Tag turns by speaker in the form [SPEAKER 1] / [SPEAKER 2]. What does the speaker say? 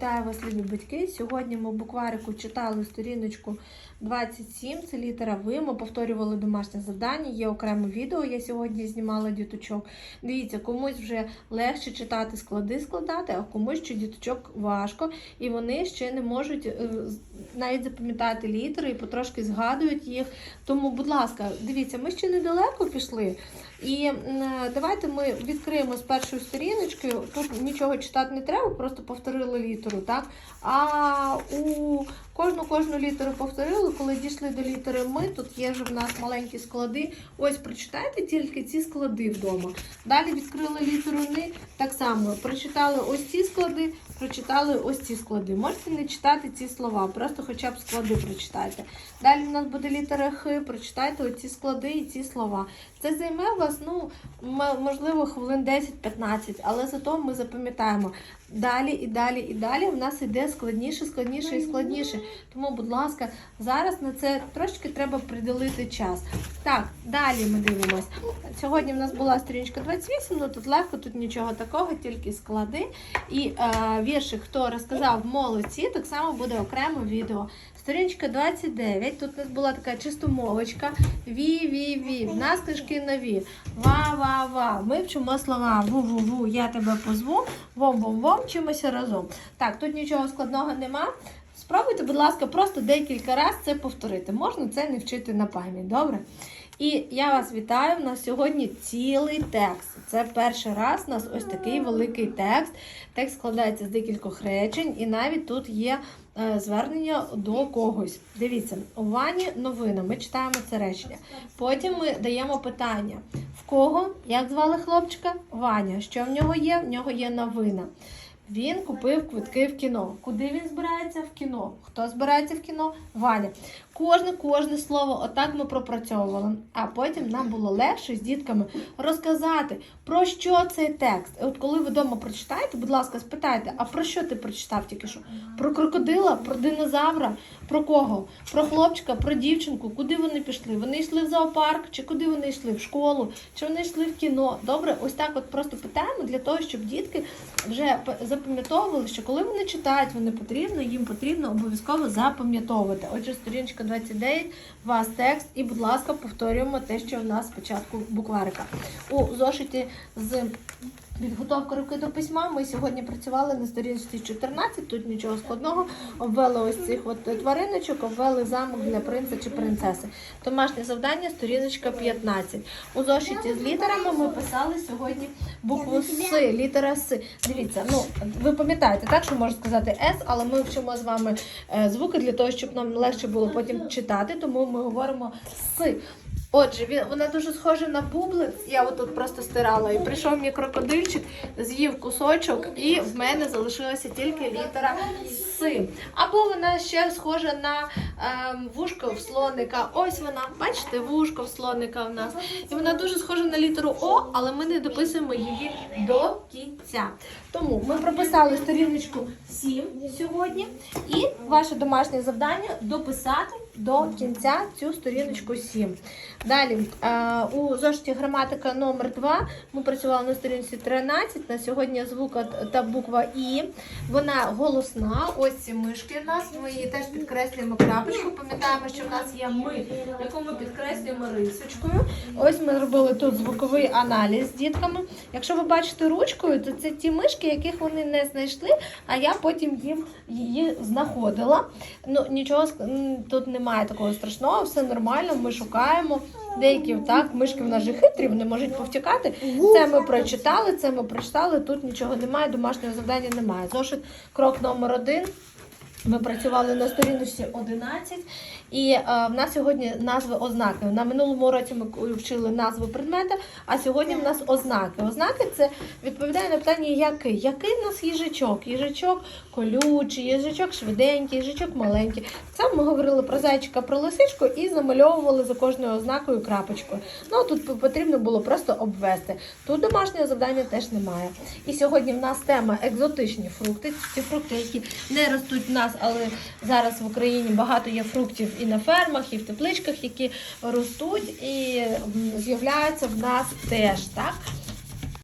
[SPEAKER 1] Вітаю вас, любі батьки. Сьогодні ми в букварику читали сторіночку 27, це літера Ви. Ми повторювали домашнє завдання. Є окреме відео. Я сьогодні знімала діточок. Дивіться, комусь вже легше читати склади складати, а комусь ще діточок важко, і вони ще не можуть е, навіть запам'ятати літери і потрошки згадують їх. Тому, будь ласка, дивіться, ми ще недалеко пішли. І давайте ми відкриємо з першої сторіночки. Тут нічого читати не треба, просто повторили літеру, так? А у кожну кожну літеру повторили. Коли дійшли до літери ми, тут є вже в нас маленькі склади. Ось прочитайте тільки ці склади вдома. Далі відкрили літеру ни, так само прочитали ось ці склади, прочитали ось ці склади. Можете не читати ці слова, просто хоча б склади прочитайте. Далі в нас буде літера Х, прочитайте оці склади і ці слова. Це займе вас, ну, можливо, хвилин 10-15, але зато ми запам'ятаємо. Далі і далі і далі в нас йде складніше, складніше і складніше. Тому, будь ласка, зараз на це трошки треба приділити час. Так, далі ми дивимось. Сьогодні в нас була сторіночка 28, ну тут легко, тут нічого такого, тільки склади. І е, вірші, хто розказав молодці, так само буде окремо відео. Сторіночка 29, тут у нас була така чистомовочка. Ві, ві, ві. В нові. Ва, ва, ва. Ми вчимо слова. Ву, ву, ву, я тебе позву. Вом, вом, вом, вчимося разом. Так, тут нічого складного нема. Спробуйте, будь ласка, просто декілька разів це повторити. Можна це не вчити на пам'ять, добре? І я вас вітаю. У нас сьогодні цілий текст. Це перший раз у нас ось такий великий текст. Текст складається з декількох речень, і навіть тут є е, звернення до когось. Дивіться, у Вані новина. Ми читаємо це речення. Потім ми даємо питання: в кого? Як звали хлопчика? Ваня. Що в нього є? В нього є новина. Він купив квитки в кіно. Куди він збирається? В кіно. Хто збирається в кіно? Ваня. Кожне, кожне слово, отак ми пропрацьовували. А потім нам було легше з дітками розказати, про що цей текст. І от коли ви вдома прочитаєте, будь ласка, спитайте, а про що ти прочитав тільки що? Про крокодила, про динозавра, про кого? Про хлопчика, про дівчинку, куди вони пішли? Вони йшли в зоопарк, чи куди вони йшли? В школу, чи вони йшли в кіно? Добре, ось так от просто питаємо для того, щоб дітки вже запам'ятовували, що коли вони читають, вони потрібно, їм потрібно обов'язково запам'ятовувати. Отже, сторіночка 29, у вас текст, і, будь ласка, повторюємо те, що в нас спочатку букварика. У зошиті з Підготовка руки до письма. Ми сьогодні працювали на сторінці 14, тут нічого складного. Обвели ось цих от твариночок, обвели замок для принца чи принцеси. Домашнє завдання, сторіночка 15. У зошиті з літерами ми писали сьогодні букву С, літера С. Дивіться, ну ви пам'ятаєте, так що можна сказати С, але ми вчимо з вами е, звуки для того, щоб нам легше було потім читати, тому ми говоримо С. Отже, він, вона дуже схожа на бублик. Я отут просто стирала. І прийшов мій крокодильчик, з'їв кусочок, і в мене залишилася тільки літера С. Або вона ще схожа на ем, вушко в слоника. Ось вона, бачите, вушко в слоника в нас. І вона дуже схожа на літеру О, але ми не дописуємо її до кінця. Тому ми прописали сторіночку 7 сьогодні, і ваше домашнє завдання дописати до кінця цю сторіночку 7. Далі е, у зошиті граматика номер 2 ми працювали на сторінці 13. На сьогодні звук та буква І. Вона голосна. Ось ці мишки в нас. Ми її теж підкреслюємо крапочку. Пам'ятаємо, що в нас є ми, яку ми підкреслюємо рисочкою. Ось ми зробили тут звуковий аналіз з дітками. Якщо ви бачите ручкою, то це ті мишки, яких вони не знайшли, а я потім їм її знаходила. Ну нічого тут немає такого страшного, все нормально. Ми шукаємо. Деякі так, мишки в нас же хитрі, вони можуть повтікати. Це ми прочитали, це ми прочитали. Тут нічого немає, домашнього завдання немає. Зошит крок номер один. Ми працювали на сторіночці 11, і е, в нас сьогодні назви ознаки. На минулому році ми вчили назви предмета, а сьогодні в нас ознаки. Ознаки це відповідає на питання який. Який в нас їжачок? Їжачок колючий, їжачок швиденький, їжачок маленький. Саме ми говорили про зайчика, про лисичку і замальовували за кожною ознакою крапочкою. Ну тут потрібно було просто обвести. Тут домашнього завдання теж немає. І сьогодні в нас тема екзотичні фрукти. Ці фрукти, які не ростуть в нас, але зараз в Україні багато є фруктів і на фермах, і в тепличках, які ростуть і з'являються в нас теж. Так?